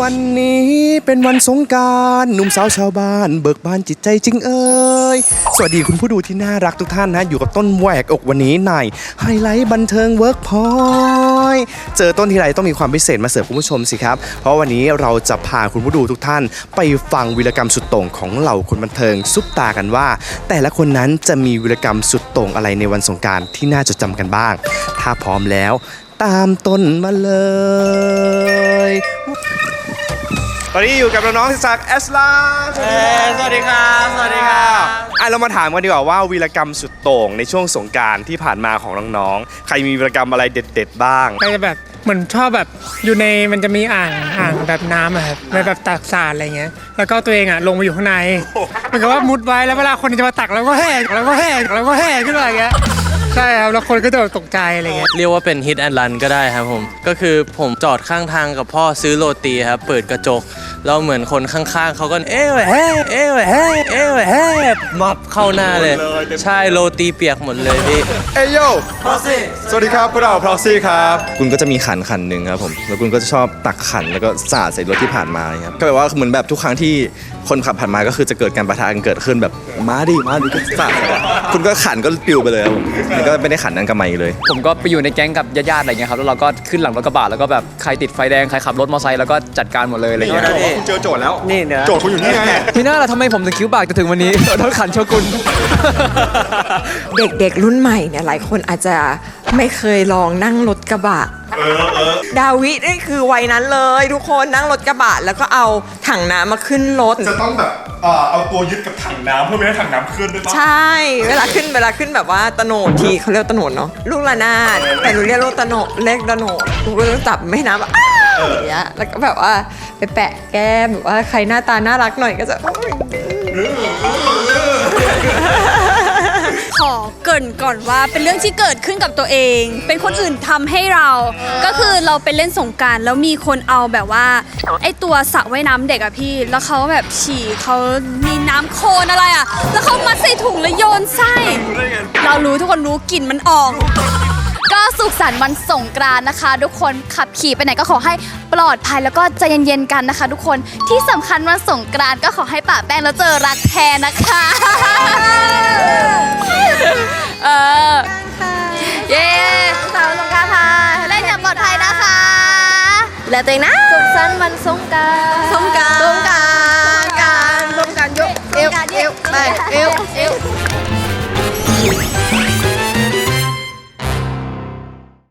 วันนี้เป็นวันสงการหนุ่มสาวชาวบ้าน เบิกบานจิตใจจริงเอ่ยสวัสดีคุณผู้ดูที่น่ารักทุกท่านนะ อยู่กับต้นแหวกอกวันนี้ในไฮไลท์บันเทิงเวิร์กพอยเจอต้นทีไรต้องมีความพิเศษมาเสิร์ฟคุณผู้ชมสิครับ เพราะวันนี้เราจะพาคุณผู้ดูทุกท่าน ไปฟังวีรกรรมสุดโต่งของเหล่าคนบันเทิงซุปตากันว่า แต่ละคนนั้นจะมีวีรกรรมสุดโต่งอะไรในวันสงการที่น่าจดจำกันบ้าง ถ้าพร้อมแล้ว ตามต้นมาเลย ตอนนี้อยู่กับน้องๆจากแอสลาสวัสดีครับสวัสดีครับอะเรามาถามกันดีกว่าว่าวีรกรรมสุดโต่งในช่วงสงกรารที่ผ่านมาของน้องๆ ใครมีวีรกรรมอะไรเด็ด ๆ บ้าง ก็จะแบบเหมือนชอบแบบอยู่ในมันจะมีอ่างอ่างแบบน้ำอะครับในแบบตักสาดอะไรเงี้ย แล้วก็ตัวเองอะลงไปอยู่ข้างในเหมือนกับว่ามุดไว้แล้วเวลาคนจะมาตักแล้วก็แห้งแล้วก็แห้งแล้วก็แห้งขึ้นมาอย่างเงี้ย ใช่ครับแล้วคนก็จะแบบตกใจอะไรเงี้ยเรียกว่าเป็นฮิตแอนด์รันก็ได้ครับผม ก็คือผมจอดข้างทางกับพ่อซื้อโรตีครับ เปิดกระจก แล้วเหมือนคนข้างๆเขาก็เอ้ยแฮ่เอ้ยแฮ่เอ้ยแฮ่มับเข้าหน้าเลย ใช่โรตีเปียกหมดเลยพี่เอ้ยโยสวัสดีครับพวกเราพรอซี่ครับคุณก็จะมีขันขันหนึ่งครับผมแล้วคุณก็จะชอบตักขันแล้วก็สาดใส่รถที่ผ่านมาครับก็แบบว่าเหมือนแบบทุกครั้งที่คนขับผ่านมาก็คือจะเกิดการประทะกันเกิดขึ้นแบบมาดิมาดิก็สาดใส่กันคุณก็ขันก็ปลิวไปเลยครับผมมันก็ไม่ได้ขันนั้นกับมาอีกเลย ผมก็ไปอยู่ในแก๊งกับญาติๆอะไรเงี้ยครับแล้วเราก็ขึ้นหลังรถกระบะแล้วก็แบบใครติดไฟแดงใครขับรถมอเตอร์ไซค์แล้วก็จัดการหมดเลยอะไรเงี้ยคุณเจอโจทย์แล้ว นี่เนี่ยโจทย์คุณอยู่นี่ไงพี่น่าล่ะทำไมผมถึงคิ้วปากจะถึงวันนี้ โดนขันโชกุน เด็กๆ รุ่นใหม่เนี่ยหลายคนอาจจะไม่เคยลองนั่งรถกระบะ ดาวินี่คือวัยนั้นเลย ทุกคนนั่งรถกระบะ แล้วก็เอาถังน้ำมาขึ้นรถ จะต้องแบบเอาตัวยึดกับถังน้ำเพื่อไม่ให้ถังน้ำขึ้นด้วยปะใช่ เวลาขึ้นเวลาขึ้นแบบว่าตะโหนดทีเขาเรียกตะโหนดเนาะลูกระนาดแต่หนูเรียกลูกตะโหนดเล็กตะโหนดหนูก็ต้องจับไม่น้ำแบ บอ้าวอย่างเงี้ยแล้วก็แบบว่าไปแปะแก้มแบบว่าใครหน้าตาน่ารักหน่อยก็จะ ขอเกรินก่อนว่าเป็นเรื่องที่เกิดขึ้นกับตัวเอง เป็นคนอื่นทำให้เรา ก็คือเราไปเล่นสงกรารแล้วมีคนเอาแบบว่า ไอตัวสระว่ายน้ำเด็กอะพี่ แล้วเขาแบบฉี่เขามีน้ำโคลนอะไรอะแล้วเขามัดใส่ถุงแล้วโยนไส้ เรารู้ทุกคนรู้กลิ่นมันออก ก็สุขสันต์วันสงกรานต์นะคะ ทุกคนขับขี่ไปไหนก็ขอให้ปลอดภัยแล้วก็ใจเย็นๆกันนะคะ ทุกคนที่สำคัญวันสงกรานต์ก็ขอให้ปะแป้งแล้วเจอรักแท้นะคะเออเย้สุขสันต์วันสงกรานต์ค่ะเล่นอย่างปลอดภัยนะคะ แล้วตัวเองนะ สุขสันต์วันสงกรานต์สงกรานต์ สงกรา